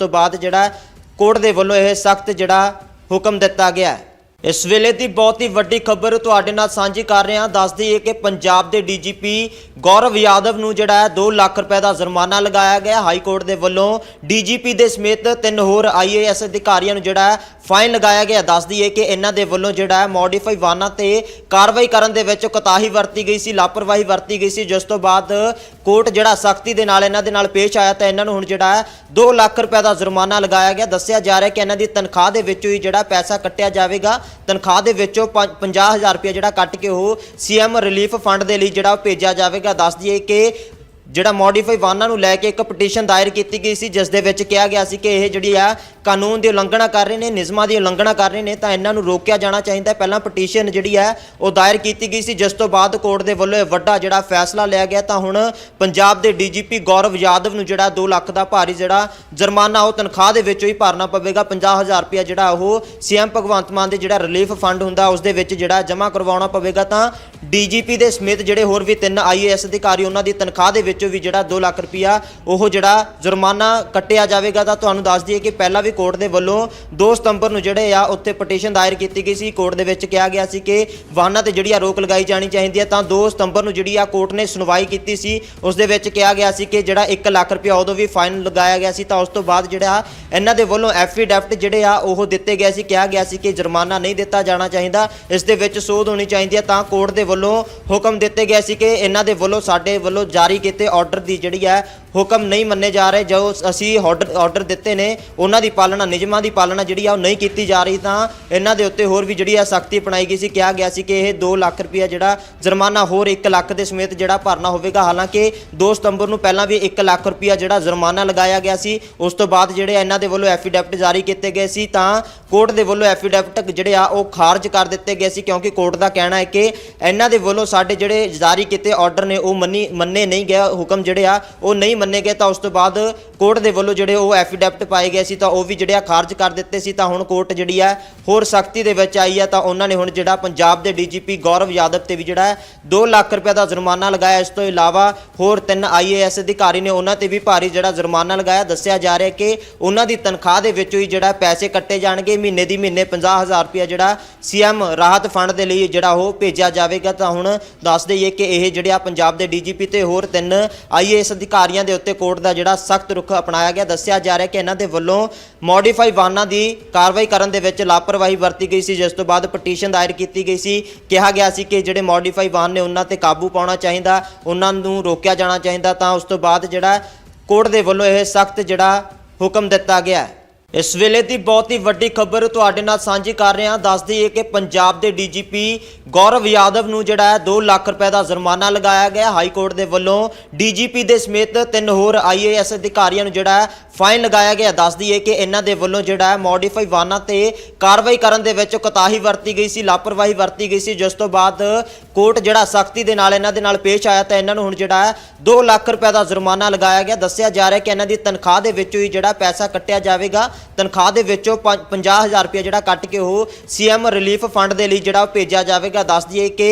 ਤੋਂ ਬਾਅਦ ਜਿਹੜਾ ਕੋਰਟ ਦੇ ਵੱਲੋਂ ਇਹ ਸਖਤ ਜਿਹੜਾ ਹੁਕਮ ਦਿੱਤਾ ਗਿਆ ਹੈ। ਇਸ ਵੇਲੇ ਦੀ ਬਹੁਤ ਹੀ ਵੱਡੀ ਖਬਰ ਤੁਹਾਡੇ ਨਾਲ ਸਾਂਝੀ ਕਰ ਰਹੇ ਹਾਂ ਦੱਸ ਦਈਏ ਕਿ ਪੰਜਾਬ ਦੇ ਡੀਜੀਪੀ ਗੌਰਵ ਯਾਦਵ ਨੂੰ ਜਿਹੜਾ ਹੈ 2 ਲੱਖ ਰੁਪਏ ਦਾ ਜੁਰਮਾਨਾ ਲਗਾਇਆ ਗਿਆ। ਹਾਈ ਕੋਰਟ ਦੇ ਵੱਲੋਂ ਡੀਜੀਪੀ ਦੇ ਸਮੇਤ ਤਿੰਨ ਹੋਰ ਆਈਏਐਸ ਅਧਿਕਾਰੀਆਂ ਨੂੰ ਜਿਹੜਾ ਹੈ ਫਾਈਨ ਲਗਾਇਆ ਗਿਆ। ਦੱਸ ਦਈਏ ਕਿ ਇਹਨਾਂ ਦੇ ਵੱਲੋਂ ਜਿਹੜਾ ਹੈ ਮੋਡੀਫਾਈ ਵਾਹਨਾਂ ਤੇ ਕਾਰਵਾਈ ਕਰਨ ਦੇ ਵਿੱਚ ਕੋਤਾਹੀ ਵਰਤੀ ਗਈ ਸੀ, ਲਾਪਰਵਾਹੀ ਵਰਤੀ ਗਈ ਸੀ। ਜਿਸ ਤੋਂ ਬਾਅਦ ਕੋਰਟ ਜਿਹੜਾ ਸਖਤੀ ਦੇ ਨਾਲ ਇਹਨਾਂ ਦੇ ਨਾਲ ਪੇਸ਼ ਆਇਆ ਤਾਂ ਇਹਨਾਂ ਨੂੰ ਹੁਣ ਜਿਹੜਾ ਹੈ 2 ਲੱਖ ਰੁਪਏ ਦਾ ਜੁਰਮਾਨਾ ਲਗਾਇਆ ਗਿਆ। ਦੱਸਿਆ ਜਾ ਰਿਹਾ ਕਿ ਇਹਨਾਂ ਦੀ ਤਨਖਾਹ ਦੇ ਵਿੱਚੋਂ ਹੀ ਜਿਹੜਾ ਪੈਸਾ ਕੱਟਿਆ ਜਾਵੇਗਾ। ਤਨਖਾਹ ਦੇ ਵਿੱਚੋਂ 50000 ਰੁਪਏ ਜਿਹੜਾ ਕੱਟ ਕੇ ਉਹ ਸੀਐਮ ਰਿਲੀਫ ਫੰਡ ਦੇ ਲਈ ਜਿਹੜਾ ਉਹ ਭੇਜਿਆ ਜਾਵੇਗਾ। ਦੱਸ ਦਈਏ ਕਿ ਜਿਹੜਾ ਮੋਡੀਫਾਈ ਵਾਹਨਾਂ ਨੂੰ ਲੈ ਕੇ ਇੱਕ ਪਟੀਸ਼ਨ ਦਾਇਰ ਕੀਤੀ ਗਈ ਸੀ, ਜਿਸ ਦੇ ਵਿੱਚ ਕਿਹਾ ਗਿਆ ਸੀ ਕਿ ਇਹ ਜਿਹੜੀ ਆ ਕਾਨੂੰਨ ਦੀ ਉਲੰਘਣਾ ਕਰ ਰਹੇ ਨੇ, ਨਿਯਮਾਂ ਦੀ ਉਲੰਘਣਾ ਕਰ ਰਹੇ ਨੇ, ਤਾਂ ਇਹਨਾਂ ਨੂੰ ਰੋਕਿਆ ਜਾਣਾ ਚਾਹੀਦਾ ਪਹਿਲਾਂ ਪਟੀਸ਼ਨ ਜਿਹੜੀ ਹੈ, ਉਹ ਦਾਇਰ ਕੀਤੀ ਗਈ ਸੀ। ਜਿਸ ਤੋਂ ਬਾਅਦ ਕੋਰਟ ਦੇ ਵੱਲੋਂ ਇਹ ਵੱਡਾ ਜਿਹੜਾ ਫੈਸਲਾ ਲਿਆ ਗਿਆ, ਤਾਂ ਹੁਣ ਪੰਜਾਬ ਦੇ ਡੀਜੀਪੀ ਗੌਰਵ ਯਾਦਵ ਨੂੰ ਜਿਹੜਾ 2 ਲੱਖ ਦਾ ਭਾਰੀ ਜਿਹੜਾ ਜੁਰਮਾਨਾ, ਉਹ ਤਨਖਾਹ ਦੇ ਵਿੱਚੋਂ ਹੀ ਭਰਨਾ ਪਵੇਗਾ। 50000 ਰੁਪਇਆ ਜਿਹੜਾ ਉਹ ਸੀਐਮ ਭਗਵੰਤ ਮਾਨ ਦੇ ਜਿਹੜਾ ਰਿਲੀਫ ਫੰਡ ਹੁੰਦਾ, ਉਸ ਦੇ ਵਿੱਚ ਜਿਹੜਾ ਜਮ੍ਹਾਂ ਕਰਵਾਉਣਾ ਪਵੇਗਾ। ਤਾਂ ਡੀਜੀਪੀ ਦੇ ਸਮੇਤ ਜਿਹੜੇ ਹੋਰ ਵੀ ਤਿੰਨ ਆਈਏਐਸ ਅਧਿਕਾਰੀ, ਉਹਨਾਂ ਦੀ ਤਨਖਾਹ ਦੇ ਵਿੱਚੋਂ ਵੀ ਜਿਹੜਾ 2 ਲੱਖ ਰੁਪਇਆ, ਉਹ ਜਿਹੜਾ ਜੁਰਮਾਨਾ ਕੱਟਿਆ ਜਾਵੇਗਾ। ਤਾਂ ਤੁਹਾਨੂੰ ਦੱਸ ਦਈਏ ਕਿ ਪਹਿਲਾਂ ਵੀ ਕੋਰਟ ਦੇ ਵੱਲੋਂ 2 ਸਤੰਬਰ ਨੂੰ ਜਿਹੜੇ ਆ ਉੱਥੇ ਪਟੀਸ਼ਨ ਦਾਇਰ ਕੀਤੀ ਗਈ ਸੀ। ਕੋਰਟ ਦੇ ਵਿੱਚ ਕਿਹਾ ਗਿਆ ਸੀ ਕਿ ਵਾਹਨਾਂ ਤੇ ਜਿਹੜੀ ਆ ਰੋਕ ਲਗਾਈ ਜਾਣੀ ਚਾਹੀਦੀ ਹੈ, ਤਾਂ 2 ਸਤੰਬਰ ਨੂੰ ਜਿਹੜੀ ਆ ਕੋਰਟ ਨੇ ਸੁਣਵਾਈ ਕੀਤੀ ਸੀ। ਉਸ ਦੇ ਵਿੱਚ ਕਿਹਾ ਗਿਆ ਸੀ ਕਿ ਜਿਹੜਾ 1 ਲੱਖ ਰੁਪਇਆ ਉਦੋਂ ਵੀ ਫਾਈਨ ਲਗਾਇਆ ਗਿਆ ਸੀ, ਤਾਂ ਉਸ ਤੋਂ ਬਾਅਦ ਜਿਹੜਾ ਇਹਨਾਂ ਦੇ ਵੱਲੋਂ ਐਫੀਡੈਵਿਟ ਜਿਹੜੇ ਆ ਉਹ ਦਿੱਤੇ ਗਏ ਸੀ। ਕਿਹਾ ਗਿਆ ਸੀ ਕਿ ਜੁਰਮਾਨਾ ਨਹੀਂ ਦਿੱਤਾ ਜਾਣਾ ਚਾਹੀਦਾ, ਇਸ ਦੇ ਵਿੱਚ ਸੋਧ ਹੋਣੀ ਚਾਹੀਦੀ ਹੈ। ਤਾਂ ਕੋਰਟ ਦੇ ਵੱਲੋਂ ਹੁਕਮ ਦਿੱਤੇ ਗਏ ਸੀ ਕਿ ਇਹਨਾਂ ਦੇ ਵੱਲੋਂ ਸਾਡੇ ਵੱਲੋਂ ਜਾਰੀ ਕੀਤੇ ਆਰਡਰ ਦੀ ਜਿਹੜੀ ਹੈ, ਹੁਕਮ ਨਹੀਂ ਮੰਨੇ ਜਾ ਰਹੇ। ਜੋ ਅਸੀਂ ਆਰਡਰ ਆਰਡਰ ਦਿੱਤੇ ਨੇ, ਉਹਨਾਂ ਦੀ ਪਾਲਣਾ, ਨਿਯਮਾਂ ਦੀ ਪਾਲਣਾ ਜਿਹੜੀ ਆ ਉਹ ਨਹੀਂ ਕੀਤੀ ਜਾ ਰਹੀ ਤਾਂ ਇਹਨਾਂ ਦੇ ਉੱਤੇ ਹੋਰ ਵੀ ਜਿਹੜੀ ਆ ਸਖਤੀ ਅਪਣਾਈ ਗਈ ਸੀ, ਕਿਹਾ ਗਿਆ ਸੀ ਕਿ ਇਹ 2 ਲੱਖ ਰੁਪਇਆ ਜਿਹੜਾ ਜੁਰਮਾਨਾ ਹੋਰ 1 ਲੱਖ ਦੇ ਸਮੇਤ ਜਿਹੜਾ ਭਰਨਾ ਹੋਵੇਗਾ। ਹਾਲਾਂਕਿ 2 ਸਤੰਬਰ ਨੂੰ ਪਹਿਲਾਂ ਵੀ 1 ਲੱਖ ਰੁਪਇਆ ਜਿਹੜਾ ਜੁਰਮਾਨਾ ਲਗਾਇਆ ਗਿਆ ਸੀ, ਉਸ ਤੋਂ ਬਾਅਦ ਜਿਹੜੇ ਇਹਨਾਂ ਦੇ ਵੱਲੋਂ ਐਫੀਡੈਵਿਟ ਜਾਰੀ ਕੀਤੇ ਗਏ ਸੀ ਤਾਂ ਕੋਰਟ ਦੇ ਵੱਲੋਂ ਐਫੀਡੈਵਿਟ ਜਿਹੜੇ ਆ ਉਹ ਖਾਰਜ ਕਰ ਦਿੱਤੇ ਗਏ ਸੀ ਕਿਉਂਕਿ ਕੋਰਟ ਦਾ ਕਹਿਣਾ ਹੈ ਕਿ ਇਹਨਾਂ ਦੇ ਵੱਲੋਂ ਸਾਡੇ ਜਿਹੜੇ ਜਾਰੀ ਕੀਤੇ ਆਰਡਰ ਨੇ ਉਹ ਮੰਨੀ, ਮੰਨੇ ਨਹੀਂ ਗਏ, ਹੁਕਮ ਜਿਹੜੇ ਆ ਉਹ ਨਹੀਂ ਮੰਨੇ ਗਏ ਤਾਂ ਉਸ ਤੋਂ ਬਾਅਦ ਕੋਰਟ ਦੇ ਵੱਲੋਂ ਜਿਹੜੇ ਉਹ ਐਫੀਡੈਵਿਟ ਪਾਏ ਗਏ ਸੀ ਤਾਂ ਉਹ ਵੀ ਜਿਹੜੇ ਆ ਖਾਰਜ ਕਰ ਦਿੱਤੇ ਸੀ, ਤਾਂ ਹੁਣ ਕੋਰਟ ਜਿਹੜੀ ਆ, ਹੋਰ ਸਖਤੀ ਦੇ ਵਿੱਚ ਆਈ ਆ, ਤਾਂ ਉਹਨਾਂ ਨੇ ਹੁਣ ਜਿਹੜਾ ਪੰਜਾਬ ਦੇ ਡੀਜੀਪੀ ਗੌਰਵ ਯਾਦਵ ਤੇ ਵੀ ਜਿਹੜਾ 2 ਲੱਖ ਰੁਪਏ ਦਾ ਜੁਰਮਾਨਾ ਲਗਾਇਆ। ਇਸ ਤੋਂ ਇਲਾਵਾ ਹੋਰ ਤਿੰਨ ਆਈਏਐਸ ਅਧਿਕਾਰੀ ਨੇ ਉਹਨਾਂ ਤੇ ਵੀ ਭਾਰੀ ਜਿਹੜਾ ਜੁਰਮਾਨਾ ਲਗਾਇਆ। ਦੱਸਿਆ ਜਾ ਰਿਹਾ ਕਿ ਉਹਨਾਂ ਦੀ ਤਨਖਾਹ ਦੇ ਵਿੱਚੋਂ ਹੀ ਜਿਹੜਾ ਪੈਸੇ ਕੱਟੇ ਜਾਣਗੇ। ਮਹੀਨੇ ਦੀ ਮਹੀਨੇ 50000 ਰੁਪਏ ਜਿਹੜਾ ਸੀਐਮ ਰਾਹਤ ਫੰਡ ਦੇ ਲਈ ਜਿਹੜਾ ਉਹ ਭੇਜਿਆ ਜਾਵੇਗਾ। ਤਾਂ ਹੁਣ ਦੱਸ ਦਈਏ ਕਿ ਇਹ ਜਿਹੜੇ ਆ ਪੰਜਾਬ ਦੇ ਡੀਜੀਪੀ ਤੇ ਹੋਰ ਤਿੰਨ ਆਈਏਐਸ ਅਧਿਕਾਰੀਆਂ ਦੇ ਉੱਤੇ ਕੋਰਟ ਦਾ ਜਿਹੜਾ ਸਖਤ ਰੁਖ ਅਪਣਾਇਆ ਗਿਆ। ਦੱਸਿਆ ਜਾ ਰਿਹਾ ਕਿ ਇਹਨਾਂ ਦੇ ਵੱਲੋਂ ਮੋਡੀਫਾਈ ਵਾਹਨਾਂ ਦੀ ਕਾਰਵਾਈ ਕਰਨ ਦੇ ਵਿੱਚ ਲਾਪਰਵਾਹੀ ਵਰਤੀ ਗਈ ਸੀ, ਜਿਸ ਤੋਂ ਬਾਅਦ ਪਟੀਸ਼ਨ ਦਾਇਰ ਕੀਤੀ ਗਈ ਸੀ। ਕਿਹਾ ਗਿਆ ਸੀ ਕਿ ਜਿਹੜੇ ਮੋਡੀਫਾਈ ਵਾਹਨ ਨੇ ਉਹਨਾਂ ਤੇ ਕਾਬੂ ਪਾਉਣਾ ਚਾਹੀਦਾ, ਉਹਨਾਂ ਨੂੰ ਰੋਕਿਆ ਜਾਣਾ ਚਾਹੀਦਾ, ਤਾਂ ਉਸ ਤੋਂ ਬਾਅਦ ਜਿਹੜਾ ਕੋਰਟ ਦੇ ਵੱਲੋਂ ਇਹ ਸਖਤ ਜਿਹੜਾ ਹੁਕਮ ਦਿੱਤਾ ਗਿਆ। ਇਸ ਵੇਲੇ ਦੀ ਬਹੁਤ ਹੀ ਵੱਡੀ ਖਬਰ ਤੁਹਾਡੇ ਨਾਲ ਸਾਂਝੀ ਕਰ ਰਹੇ ਹਾਂ ਦੱਸ ਦਈਏ ਕਿ ਪੰਜਾਬ ਦੇ ਡੀਜੀਪੀ ਗੌਰਵ ਯਾਦਵ ਨੂੰ ਜਿਹੜਾ ਹੈ 2 ਲੱਖ ਰੁਪਏ ਦਾ ਜੁਰਮਾਨਾ ਲਗਾਇਆ ਗਿਆ। ਹਾਈ ਕੋਰਟ ਦੇ ਵੱਲੋਂ ਡੀਜੀਪੀ ਦੇ ਸਮੇਤ ਤਿੰਨ ਹੋਰ ਆਈਏਐਸ ਅਧਿਕਾਰੀਆਂ ਨੂੰ ਜਿਹੜਾ ਹੈ ਫਾਈਨ ਲਗਾਇਆ ਗਿਆ। ਦੱਸ ਦਈਏ ਕਿ ਇਹਨਾਂ ਦੇ ਵੱਲੋਂ ਜਿਹੜਾ ਹੈ ਮੋਡੀਫਾਈ ਵਾਹਨਾਂ ਤੇ ਕਾਰਵਾਈ ਕਰਨ ਦੇ ਵਿੱਚ ਕੋਤਾਹੀ ਵਰਤੀ ਗਈ ਸੀ, ਲਾਪਰਵਾਹੀ ਵਰਤੀ ਗਈ ਸੀ। ਜਿਸ ਤੋਂ ਬਾਅਦ ਕੋਰਟ ਜਿਹੜਾ ਸਖਤੀ ਦੇ ਨਾਲ ਇਹਨਾਂ ਦੇ ਨਾਲ ਪੇਸ਼ ਆਇਆ ਤਾਂ ਇਹਨਾਂ ਨੂੰ ਹੁਣ ਜਿਹੜਾ ਹੈ 2 ਲੱਖ ਰੁਪਏ ਦਾ ਜੁਰਮਾਨਾ ਲਗਾਇਆ ਗਿਆ। ਦੱਸਿਆ ਜਾ ਰਿਹਾ ਕਿ ਇਹਨਾਂ ਦੀ ਤਨਖਾਹ ਦੇ ਵਿੱਚੋਂ ਹੀ ਜਿਹੜਾ ਪੈਸਾ ਕੱਟਿਆ ਜਾਵੇਗਾ। ਤਨਖਾਹ ਦੇ ਵਿੱਚੋਂ 50000 ਰੁਪਏ ਜਿਹੜਾ ਕੱਟ ਕੇ ਉਹ ਸੀਐਮ ਰਿਲੀਫ ਫੰਡ ਦੇ ਲਈ ਜਿਹੜਾ ਉਹ ਭੇਜਿਆ ਜਾਵੇਗਾ। ਦੱਸ ਦਈਏ ਕਿ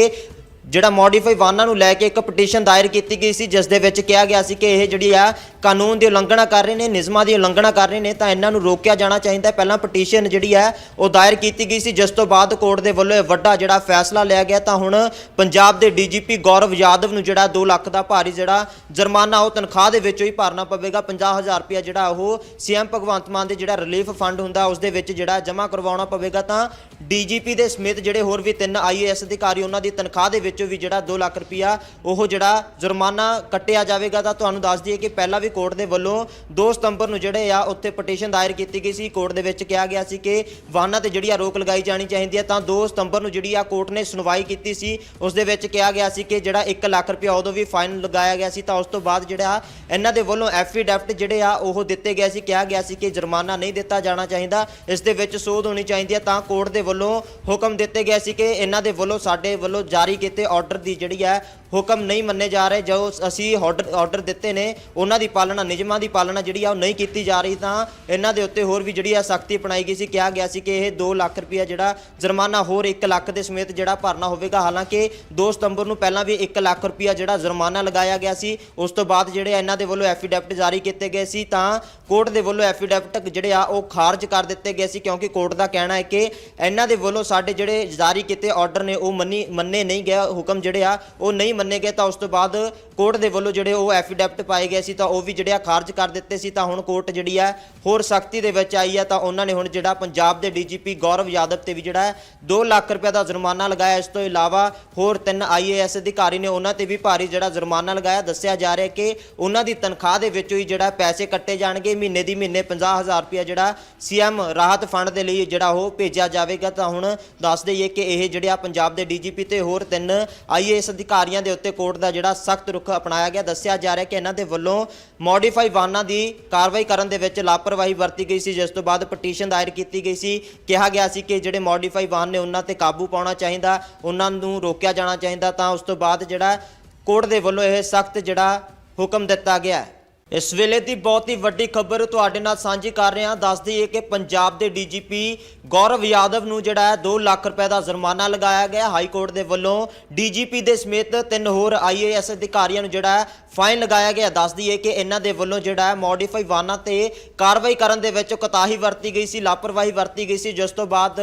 ਜਿਹੜਾ ਮੋਡੀਫਾਈ ਵਾਹਨਾਂ ਨੂੰ ਲੈ ਕੇ ਇੱਕ ਪਟੀਸ਼ਨ ਦਾਇਰ ਕੀਤੀ ਗਈ ਸੀ, ਜਿਸ ਦੇ ਵਿੱਚ ਕਿਹਾ ਗਿਆ ਸੀ ਕਿ ਇਹ ਜਿਹੜੀ ਆ ਕਾਨੂੰਨ ਦੀ ਉਲੰਘਣਾ ਕਰ ਰਹੇ ਨੇ, ਨਿਯਮਾਂ ਦੀ ਉਲੰਘਣਾ ਕਰ ਰਹੇ ਨੇ, ਤਾਂ ਇਹਨਾਂ ਨੂੰ ਰੋਕਿਆ ਜਾਣਾ ਚਾਹੀਦਾ ਪਹਿਲਾਂ ਪਟੀਸ਼ਨ ਜਿਹੜੀ ਹੈ ਉਹ ਦਾਇਰ ਕੀਤੀ ਗਈ ਸੀ, ਜਿਸ ਤੋਂ ਬਾਅਦ ਕੋਰਟ ਦੇ ਵੱਲੋਂ ਇਹ ਵੱਡਾ ਜਿਹੜਾ ਫੈਸਲਾ ਲਿਆ ਗਿਆ। ਤਾਂ ਹੁਣ ਪੰਜਾਬ ਦੇ ਡੀਜੀਪੀ ਗੌਰਵ ਯਾਦਵ ਨੂੰ ਜਿਹੜਾ 2 ਲੱਖ ਦਾ ਭਾਰੀ ਜਿਹੜਾ ਜੁਰਮਾਨਾ, ਉਹ ਤਨਖਾਹ ਦੇ ਵਿੱਚੋਂ ਹੀ ਭਰਨਾ ਪਵੇਗਾ। 50000 ਰੁਪਇਆ ਜਿਹੜਾ ਉਹ ਸੀਐਮ ਭਗਵੰਤ ਮਾਨ ਦੇ ਜਿਹੜਾ ਰਿਲੀਫ ਫੰਡ ਹੁੰਦਾ, ਉਸ ਦੇ ਵਿੱਚ ਜਿਹੜਾ ਜਮ੍ਹਾਂ ਕਰਵਾਉਣਾ ਪਵੇਗਾ। ਤਾਂ ਡੀਜੀਪੀ ਦੇ ਸਮੇਤ ਜਿਹੜੇ ਹੋਰ ਵੀ ਤਿੰਨ ਆਈਏਐਸ ਅਧਿਕਾਰੀ ਉਹਨਾਂ ਦੀ ਤਨਖਾਹ ਦੇ ਵਿੱਚੋਂ ਵੀ ਜਿਹੜਾ 2 ਲੱਖ ਰੁਪਇਆ ਉਹ ਜਿਹੜਾ ਜੁਰਮਾਨਾ ਕੱਟਿਆ ਜਾਵੇਗਾ, ਤਾਂ ਤੁਹਾਨੂੰ ਦੱਸ ਦਈਏ ਕਿ ਪਹਿਲਾਂ ਵੀ ਕੋਰਟ ਦੇ ਵੱਲੋਂ 2 ਸਤੰਬਰ ਨੂੰ ਜਿਹੜੇ ਆ ਉੱਥੇ ਪਟੀਸ਼ਨ ਦਾਇਰ ਕੀਤੀ ਗਈ ਸੀ। ਕੋਰਟ ਦੇ ਵਿੱਚ ਕਿਹਾ ਗਿਆ ਸੀ ਕਿ ਵਾਹਨਾਂ ਤੇ ਜਿਹੜੀ ਆ ਰੋਕ ਲਗਾਈ ਜਾਣੀ ਚਾਹੀਦੀ ਹੈ, ਤਾਂ 2 ਸਤੰਬਰ ਨੂੰ ਜਿਹੜੀ ਆ ਕੋਰਟ ਨੇ ਸੁਣਵਾਈ ਕੀਤੀ ਸੀ। ਉਸ ਦੇ ਵਿੱਚ ਕਿਹਾ ਗਿਆ ਸੀ ਕਿ ਜਿਹੜਾ 1 ਲੱਖ ਰੁਪਇਆ ਉਦੋਂ ਵੀ ਫਾਈਨ ਲਗਾਇਆ ਗਿਆ ਸੀ, ਤਾਂ ਉਸ ਤੋਂ ਬਾਅਦ ਜਿਹੜਾ ਇਹਨਾਂ ਦੇ ਵੱਲੋਂ ਐਫੀਡੈਵਿਟ ਜਿਹੜੇ ਆ ਉਹ ਦਿੱਤੇ ਗਏ ਸੀ। ਕਿਹਾ ਗਿਆ ਸੀ ਕਿ ਜੁਰਮਾਨਾ ਨਹੀਂ ਦਿੱਤਾ ਜਾਣਾ ਚਾਹੀਦਾ, ਇਸ ਦੇ ਵਿੱਚ ਸੋਧ ਹੋਣੀ ਚਾਹੀਦੀ ਹੈ, ਤਾਂ ਕੋਰਟ ਦੇ ਵੱਲੋਂ ਹੁਕਮ ਦਿੱਤੇ ਗਏ ਸੀ ਕਿ ਇਹਨਾਂ ਦੇ ਵੱਲੋਂ ਸਾਡੇ ਵੱਲੋਂ ਜਾਰੀ ਕੀਤੇ ਆਰਡਰ ਦੀ ਜਿਹੜੀ ਹੈ ਹੁਕਮ ਨਹੀਂ ਮੰਨੇ ਜਾ ਰਹੇ, ਜੋ ਅਸੀਂ ਆਰਡਰ ਆਰਡਰ ਦਿੱਤੇ ਨੇ, ਉਹਨਾਂ ਦੀ ਪਾਲਣਾ, ਨਿਯਮਾਂ ਦੀ ਪਾਲਣਾ ਜਿਹੜੀ ਆ ਉਹ ਨਹੀਂ ਕੀਤੀ ਜਾ ਰਹੀ, ਤਾਂ ਇਹਨਾਂ ਦੇ ਉੱਤੇ ਹੋਰ ਵੀ ਜਿਹੜੀ ਆ ਸਖਤੀ ਅਪਣਾਈ ਗਈ ਸੀ, ਕਿਹਾ ਗਿਆ ਸੀ ਕਿ ਇਹ 2 ਲੱਖ ਰੁਪਇਆ ਜਿਹੜਾ ਜੁਰਮਾਨਾ ਹੋਰ 1 ਲੱਖ ਦੇ ਸਮੇਤ ਜਿਹੜਾ ਭਰਨਾ ਹੋਵੇਗਾ, ਹਾਲਾਂਕਿ 2 ਸਤੰਬਰ ਨੂੰ ਪਹਿਲਾਂ ਵੀ 1 ਲੱਖ ਰੁਪਇਆ ਜਿਹੜਾ ਜੁਰਮਾਨਾ ਲਗਾਇਆ ਗਿਆ ਸੀ, ਉਸ ਤੋਂ ਬਾਅਦ ਜਿਹੜੇ ਇਹਨਾਂ ਦੇ ਵੱਲੋਂ ਐਫੀਡੈਵਿਟ ਜਾਰੀ ਕੀਤੇ ਗਏ ਸੀ, ਤਾਂ ਕੋਰਟ ਦੇ ਵੱਲੋਂ ਐਫੀਡੈਵਿਟ ਜਿਹੜੇ ਆ ਉਹ ਖਾਰਜ ਕਰ ਦਿੱਤੇ ਗਏ ਸੀ, ਕਿਉਂਕਿ ਕੋਰਟ ਦਾ ਕਹਿਣਾ ਹੈ ਕਿ ਇਹਨਾਂ ਦੇ ਵੱਲੋਂ ਸਾਡੇ ਜਿਹੜੇ ਜਾਰੀ ਕੀਤੇ ਆਰਡਰ ਨੇ, ਉਹ ਮੰਨੀ, ਮੰਨੇ ਨਹੀਂ ਗਏ, ਹੁਕਮ ਜਿਹੜੇ ਆ ਉਹ ਨਹੀਂ ਮੰਨੇ ਗਏ ਤਾਂ ਉਸ ਤੋਂ ਬਾਅਦ ਕੋਰਟ ਦੇ ਵੱਲੋਂ ਜਿਹੜੇ ਉਹ ਐਫੀਡੈਵਿਟ ਪਾਏ ਗਏ ਸੀ ਤਾਂ ਉਹ ਵੀ ਜਿਹੜੇ ਆ ਖਾਰਜ ਕਰ ਦਿੱਤੇ ਸੀ ਤਾਂ ਹੁਣ ਕੋਰਟ ਜਿਹੜੀ ਆ ਹੋਰ ਸਖਤੀ ਦੇ ਵਿੱਚ ਆਈ ਆ ਤਾਂ ਉਹਨਾਂ ਨੇ ਹੁਣ ਜਿਹੜਾ ਪੰਜਾਬ ਦੇ ਡੀਜੀਪੀ ਗੌਰਵ ਯਾਦਵ ਤੇ ਵੀ ਜਿਹੜਾ 2 ਲੱਖ ਰੁਪਏ ਦਾ ਜੁਰਮਾਨਾ ਲਗਾਇਆ। ਇਸ ਤੋਂ ਇਲਾਵਾ ਹੋਰ ਤਿੰਨ ਆਈਏਐਸ ਅਧਿਕਾਰੀ ਨੇ ਉਹਨਾਂ ਤੇ ਵੀ ਭਾਰੀ ਜਿਹੜਾ ਜੁਰਮਾਨਾ ਲਗਾਇਆ। ਦੱਸਿਆ ਜਾ ਰਿਹਾ ਕਿ ਉਹਨਾਂ ਦੀ ਤਨਖਾਹ ਦੇ ਵਿੱਚੋਂ ਹੀ ਜਿਹੜਾ ਪੈਸੇ ਕੱਟੇ ਜਾਣਗੇ। ਮਹੀਨੇ ਦੀ ਮਹੀਨੇ 50000 ਰੁਪਏ ਜਿਹੜਾ ਸੀਐਮ ਰਾਹਤ ਫੰਡ ਦੇ ਲਈ ਜਿਹੜਾ ਉਹ ਭੇਜਿਆ ਜਾਵੇਗਾ। ਤਾਂ ਹੁਣ ਦੱਸ ਦਈਏ ਕਿ ਇਹ ਜਿਹੜੇ ਆ ਪੰਜਾਬ ਦੇ ਡੀਜੀਪੀ ਤੇ ਹੋਰ ਤਿੰਨ ਆਈਏਐਸ ਅਧਿਕਾਰੀਆਂ ਦੇ ਉੱਤੇ ਕੋਰਟ ਦਾ ਜਿਹੜਾ ਸਖਤ ਰੁਖ ਅਪਣਾਇਆ ਗਿਆ, ਦੱਸਿਆ ਜਾ ਰਿਹਾ ਕਿ ਇਹਨਾਂ ਦੇ ਵੱਲੋਂ ਮੋਡੀਫਾਈ ਵਾਹਨਾਂ ਦੀ ਕਾਰਵਾਈ ਕਰਨ ਦੇ ਵਿੱਚ ਲਾਪਰਵਾਹੀ ਵਰਤੀ ਗਈ ਸੀ, ਜਿਸ ਤੋਂ ਬਾਅਦ ਪਟੀਸ਼ਨ ਦਾਇਰ ਕੀਤੀ ਗਈ ਸੀ। ਕਿਹਾ ਗਿਆ ਸੀ ਕਿ ਜਿਹੜੇ ਮੋਡੀਫਾਈ ਵਾਹਨ ਨੇ ਉਹਨਾਂ ਤੇ ਕਾਬੂ ਪਾਉਣਾ ਚਾਹੀਦਾ, ਉਹਨਾਂ ਨੂੰ ਰੋਕਿਆ ਜਾਣਾ ਚਾਹੀਦਾ, ਤਾਂ ਉਸ ਤੋਂ ਬਾਅਦ ਜਿਹੜਾ ਕੋਰਟ ਦੇ ਵੱਲੋਂ ਇਹ ਸਖਤ ਜਿਹੜਾ ਹੁਕਮ ਦਿੱਤਾ ਗਿਆ। ਇਸ ਵੇਲੇ ਦੀ ਬਹੁਤ ਹੀ ਵੱਡੀ ਖਬਰ ਤੁਹਾਡੇ ਨਾਲ ਸਾਂਝੀ ਕਰ ਰਹੇ ਹਾਂ ਦੱਸ ਦਈਏ ਕਿ ਪੰਜਾਬ ਦੇ ਡੀਜੀਪੀ ਗੌਰਵ ਯਾਦਵ ਨੂੰ ਜਿਹੜਾ ਹੈ 2 ਲੱਖ ਰੁਪਏ ਦਾ ਜੁਰਮਾਨਾ ਲਗਾਇਆ ਗਿਆ। ਹਾਈ ਕੋਰਟ ਦੇ ਵੱਲੋਂ ਡੀਜੀਪੀ ਦੇ ਸਮੇਤ ਤਿੰਨ ਹੋਰ ਆਈਏਐਸ ਅਧਿਕਾਰੀਆਂ ਨੂੰ ਜਿਹੜਾ ਹੈ ਫਾਈਨ ਲਗਾਇਆ ਗਿਆ। ਦੱਸ ਦਈਏ ਕਿ ਇਹਨਾਂ ਦੇ ਵੱਲੋਂ ਜਿਹੜਾ ਹੈ ਮੋਡੀਫਾਈ ਵਾਹਨਾਂ ਤੇ ਕਾਰਵਾਈ ਕਰਨ ਦੇ ਵਿੱਚ ਕੋਤਾਹੀ ਵਰਤੀ ਗਈ ਸੀ, ਲਾਪਰਵਾਹੀ ਵਰਤੀ ਗਈ ਸੀ। ਜਿਸ ਤੋਂ ਬਾਅਦ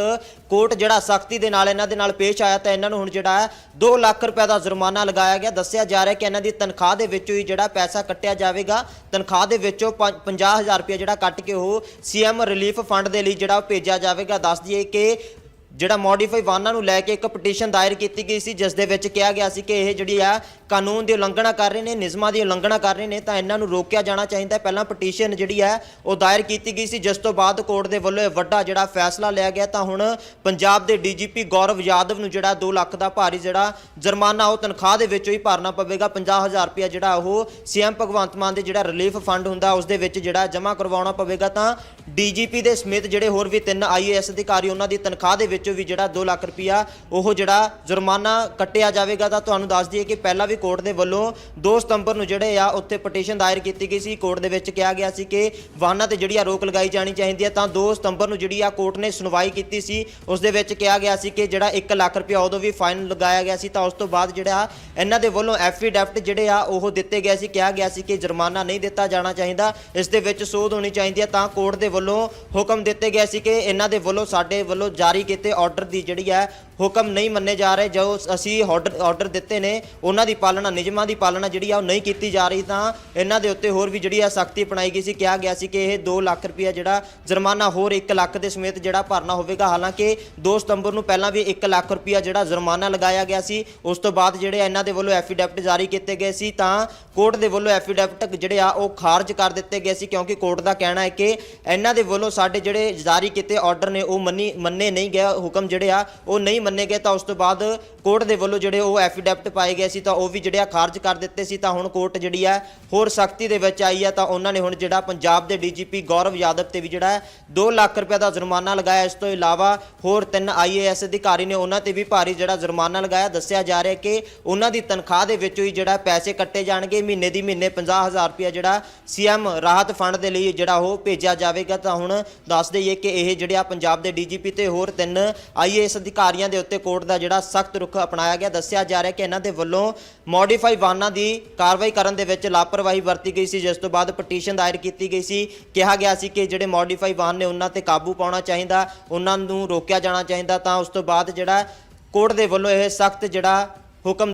ਕੋਰਟ ਜਿਹੜਾ ਸਖਤੀ ਦੇ ਨਾਲ ਇਹਨਾਂ ਦੇ ਨਾਲ ਪੇਸ਼ ਆਇਆ ਤਾਂ ਇਹਨਾਂ ਨੂੰ ਹੁਣ ਜਿਹੜਾ ਹੈ 2 ਲੱਖ ਰੁਪਏ ਦਾ ਜੁਰਮਾਨਾ ਲਗਾਇਆ ਗਿਆ। ਦੱਸਿਆ ਜਾ ਰਿਹਾ ਕਿ ਇਹਨਾਂ ਦੀ ਤਨਖਾਹ ਦੇ ਵਿੱਚੋਂ ਹੀ ਜਿਹੜਾ ਪੈਸਾ ਕੱਟਿਆ ਜਾਵੇਗਾ। ਤਨਖਾਹ ਦੇ ਵਿੱਚੋਂ 50000 ਰੁਪਏ ਜਿਹੜਾ ਕੱਟ ਕੇ ਉਹ ਸੀਐਮ ਰਿਲੀਫ ਫੰਡ ਦੇ ਲਈ ਜਿਹੜਾ ਉਹ ਭੇਜਿਆ ਜਾਵੇਗਾ। ਦੱਸ ਦਈਏ ਕਿ ਜਿਹੜਾ ਮੋਡੀਫਾਈ ਵਾਹਨਾਂ ਨੂੰ ਲੈ ਕੇ ਇੱਕ ਪਟੀਸ਼ਨ ਦਾਇਰ ਕੀਤੀ ਗਈ ਸੀ, ਜਿਸ ਦੇ ਵਿੱਚ ਕਿਹਾ ਗਿਆ ਸੀ ਕਿ ਇਹ ਜਿਹੜੀ ਆ ਕਾਨੂੰਨ ਦੀ ਉਲੰਘਣਾ ਕਰ ਰਹੇ ਨੇ, ਨਿਯਮਾਂ ਦੀ ਉਲੰਘਣਾ ਕਰ ਰਹੇ ਨੇ, ਤਾਂ ਇਹਨਾਂ ਨੂੰ ਰੋਕਿਆ ਜਾਣਾ ਚਾਹੀਦਾ ਪਹਿਲਾਂ ਪਟੀਸ਼ਨ ਜਿਹੜੀ ਹੈ ਉਹ ਦਾਇਰ ਕੀਤੀ ਗਈ ਸੀ, ਜਿਸ ਤੋਂ ਬਾਅਦ ਕੋਰਟ ਦੇ ਵੱਲੋਂ ਇਹ ਵੱਡਾ ਜਿਹੜਾ ਫੈਸਲਾ ਲਿਆ ਗਿਆ। ਤਾਂ ਹੁਣ ਪੰਜਾਬ ਦੇ ਡੀਜੀਪੀ ਗੌਰਵ ਯਾਦਵ ਨੂੰ ਜਿਹੜਾ 2 ਲੱਖ ਦਾ ਭਾਰੀ ਜਿਹੜਾ ਜੁਰਮਾਨਾ, ਉਹ ਤਨਖਾਹ ਦੇ ਵਿੱਚੋਂ ਹੀ ਭਰਨਾ ਪਵੇਗਾ। 50000 ਰੁਪਇਆ ਜਿਹੜਾ ਉਹ ਸੀਐਮ ਭਗਵੰਤ ਮਾਨ ਦੇ ਜਿਹੜਾ ਰਿਲੀਫ ਫੰਡ ਹੁੰਦਾ, ਉਸ ਦੇ ਵਿੱਚ ਜਿਹੜਾ ਜਮ੍ਹਾਂ ਕਰਵਾਉਣਾ ਪਵੇਗਾ। ਤਾਂ ਡੀਜੀਪੀ ਦੇ ਸਮੇਤ ਜਿਹੜੇ ਹੋਰ ਵੀ ਤਿੰਨ ਆਈਏਐਸ ਅਧਿਕਾਰੀ, ਉਹਨਾਂ ਦੀ ਤਨਖਾਹ ਦੇ ਵਿੱਚ ਵੀ ਜਿਹੜਾ 2 ਲੱਖ ਰੁਪਇਆ ਉਹ ਜਿਹੜਾ ਜੁਰਮਾਨਾ ਕੱਟਿਆ ਜਾਵੇਗਾ, ਤਾਂ ਤੁਹਾਨੂੰ ਦੱਸ ਦਈਏ ਕਿ ਪਹਿਲਾਂ ਵੀ ਕੋਰਟ ਦੇ ਵੱਲੋਂ 2 ਸਤੰਬਰ ਨੂੰ ਜਿਹੜੇ ਆ, ਉੱਥੇ ਪਟੀਸ਼ਨ ਦਾਇਰ ਕੀਤੀ ਗਈ ਸੀ। ਕੋਰਟ ਦੇ ਵਿੱਚ ਕਿਹਾ ਗਿਆ ਸੀ ਕਿ ਵਾਹਨਾਂ ਤੇ ਜਿਹੜੀ ਆ ਰੋਕ ਲਗਾਈ ਜਾਣੀ ਚਾਹੀਦੀ ਹੈ, ਤਾਂ 2 ਸਤੰਬਰ ਨੂੰ ਜਿਹੜੀ ਆ ਕੋਰਟ ਨੇ ਸੁਣਵਾਈ ਕੀਤੀ ਸੀ। ਉਸ ਦੇ ਵਿੱਚ ਕਿਹਾ ਗਿਆ ਸੀ ਕਿ ਜਿਹੜਾ 1 ਲੱਖ ਰੁਪਇਆ ਉਦੋਂ ਵੀ ਫਾਈਨ ਲਗਾਇਆ ਗਿਆ ਸੀ, ਤਾਂ ਉਸ ਤੋਂ ਬਾਅਦ ਜਿਹੜਾ ਇਹਨਾਂ ਦੇ ਵੱਲੋਂ ਐਫੀਡੈਵਿਟ ਜਿਹੜੇ ਆ, ਉਹ ਦਿੱਤੇ ਗਏ ਸੀ। ਕਿਹਾ ਗਿਆ ਸੀ ਕਿ ਜੁਰਮਾਨਾ ਨਹੀਂ ਦਿੱਤਾ ਜਾਣਾ ਚਾਹੀਦਾ, ਇਸ ਦੇ ਵਿੱਚ ਸੋਧ ਹੋਣੀ ਚਾਹੀਦੀ ਹੈ, ਤਾਂ ਕੋਰਟ ਦੇ ਵੱਲੋਂ ਹੁਕਮ ਦਿੱਤੇ ਗਏ ਸੀ ਕਿ ਇਹਨਾਂ ਦੇ ਵੱਲੋਂ ਸਾਡੇ ਵੱਲੋਂ ਜਾਰੀ ਕੀਤੇ ਆਰਡਰ ਦੀ ਜਿਹੜੀ ਹੈ ਹੁਕਮ ਨਹੀਂ ਮੰਨੇ ਜਾ ਰਹੇ, ਜੋ ਅਸੀਂ ਆਰਡਰ ਆਰਡਰ ਦਿੱਤੇ ਨੇ, ਉਹਨਾਂ ਦੀ ਪਾਲਣਾ, ਨਿਯਮਾਂ ਦੀ ਪਾਲਣਾ ਜਿਹੜੀ ਆ ਉਹ ਨਹੀਂ ਕੀਤੀ ਜਾ ਰਹੀ, ਤਾਂ ਇਹਨਾਂ ਦੇ ਉੱਤੇ ਹੋਰ ਵੀ ਜਿਹੜੀ ਆ ਸਖਤੀ ਅਪਣਾਈ ਗਈ ਸੀ, ਕਿਹਾ ਗਿਆ ਸੀ ਕਿ ਇਹ 2 ਲੱਖ ਰੁਪਇਆ ਜਿਹੜਾ ਜੁਰਮਾਨਾ ਹੋਰ 1 ਲੱਖ ਦੇ ਸਮੇਤ ਜਿਹੜਾ ਭਰਨਾ ਹੋਵੇਗਾ, ਹਾਲਾਂਕਿ 2 ਸਤੰਬਰ ਨੂੰ ਪਹਿਲਾਂ ਵੀ 1 ਲੱਖ ਰੁਪਇਆ ਜਿਹੜਾ ਜੁਰਮਾਨਾ ਲਗਾਇਆ ਗਿਆ ਸੀ, ਉਸ ਤੋਂ ਬਾਅਦ ਜਿਹੜੇ ਇਹਨਾਂ ਦੇ ਵੱਲੋਂ ਐਫੀਡੈਵਿਟ ਜਾਰੀ ਕੀਤੇ ਗਏ ਸੀ, ਤਾਂ ਕੋਰਟ ਦੇ ਵੱਲੋਂ ਐਫੀਡੈਵਿਟ ਜਿਹੜੇ ਆ ਉਹ ਖਾਰਜ ਕਰ ਦਿੱਤੇ ਗਏ ਸੀ, ਕਿਉਂਕਿ ਕੋਰਟ ਦਾ ਕਹਿਣਾ ਹੈ ਕਿ ਇਹਨਾਂ ਦੇ ਵੱਲੋਂ ਸਾਡੇ ਜਿਹੜੇ ਜਾਰੀ ਕੀਤੇ ਆਰਡਰ ਨੇ, ਉਹ ਮੰਨੀ, ਮੰਨੇ ਨਹੀਂ ਗਏ, ਹੁਕਮ ਜਿਹੜੇ ਆ ਉਹ ਨਹੀਂ ਮੰਨੇ ਗਏ ਤਾਂ ਉਸ ਤੋਂ ਬਾਅਦ ਕੋਰਟ ਦੇ ਵੱਲੋਂ ਜਿਹੜੇ ਉਹ ਐਫੀਡੈਵਿਟ ਪਾਏ ਗਏ ਸੀ ਤਾਂ ਉਹ ਵੀ ਜਿਹੜੇ ਆ ਖਾਰਜ ਕਰ ਦਿੱਤੇ ਸੀ ਤਾਂ ਹੁਣ ਕੋਰਟ ਜਿਹੜੀ ਆ ਹੋਰ ਸਖਤੀ ਦੇ ਵਿੱਚ ਆਈ ਆ ਤਾਂ ਉਹਨਾਂ ਨੇ ਹੁਣ ਜਿਹੜਾ ਪੰਜਾਬ ਦੇ ਡੀਜੀਪੀ ਗੌਰਵ ਯਾਦਵ ਤੇ ਵੀ ਜਿਹੜਾ 2 ਲੱਖ ਰੁਪਏ ਦਾ ਜੁਰਮਾਨਾ ਲਗਾਇਆ, ਇਸ ਤੋਂ ਇਲਾਵਾ ਹੋਰ ਤਿੰਨ ਆਈਏਐਸ ਅਧਿਕਾਰੀ ਨੇ ਉਹਨਾਂ ਤੇ ਵੀ ਭਾਰੀ ਜਿਹੜਾ ਜੁਰਮਾਨਾ ਲਗਾਇਆ। ਦੱਸਿਆ ਜਾ ਰਿਹਾ ਕਿ ਉਹਨਾਂ ਦੀ ਤਨਖਾਹ ਦੇ ਵਿੱਚੋਂ ਹੀ ਜਿਹੜਾ ਪੈਸੇ ਕੱਟੇ ਜਾਣਗੇ, ਮਹੀਨੇ ਦੀ ਮਹੀਨੇ 50000 ਰੁਪਏ ਜਿਹੜਾ ਸੀਐਮ ਰਾਹਤ ਫੰਡ ਦੇ ਲਈ ਜਿਹੜਾ ਉਹ ਭੇਜਿਆ ਜਾਵੇਗਾ। ਤਾਂ ਹੁਣ ਦੱਸ ਦਈਏ ਕਿ ਇਹ ਜਿਹੜੇ ਆ ਪੰਜਾਬ ਦੇ ਡੀਜੀਪੀ ਤੇ ਹੋਰ ਤਿੰਨ ਆਈਏਐਸ ਅਧਿਕਾਰੀਆਂ ਦੇ ਉੱਤੇ ਕੋਰਟ ਦਾ ਜਿਹੜਾ ਸਖਤ ਰੁਖ ਅਪਣਾਇਆ ਗਿਆ, ਦੱਸਿਆ ਜਾ ਰਿਹਾ ਕਿ ਇਹਨਾਂ ਦੇ ਵੱਲੋਂ ਮੋਡੀਫਾਈ ਵਾਹਨਾਂ ਦੀ ਕਾਰਵਾਈ ਕਰਨ ਦੇ ਵਿੱਚ ਲਾਪਰਵਾਹੀ ਵਰਤੀ ਗਈ ਸੀ, ਜਿਸ ਤੋਂ ਬਾਅਦ ਪਟੀਸ਼ਨ ਦਾਇਰ ਕੀਤੀ ਗਈ ਸੀ। ਕਿਹਾ ਗਿਆ ਸੀ ਕਿ ਜਿਹੜੇ ਮੋਡੀਫਾਈ ਵਾਹਨ ਨੇ ਉਹਨਾਂ ਤੇ ਕਾਬੂ ਪਾਉਣਾ ਚਾਹੀਦਾ, ਉਹਨਾਂ ਨੂੰ ਰੋਕਿਆ ਜਾਣਾ ਚਾਹੀਦਾ, ਤਾਂ ਉਸ ਤੋਂ ਬਾਅਦ ਜਿਹੜਾ ਕੋਰਟ ਦੇ ਵੱਲੋਂ ਇਹ ਸਖਤ ਜਿਹੜਾ ਹੁਕਮ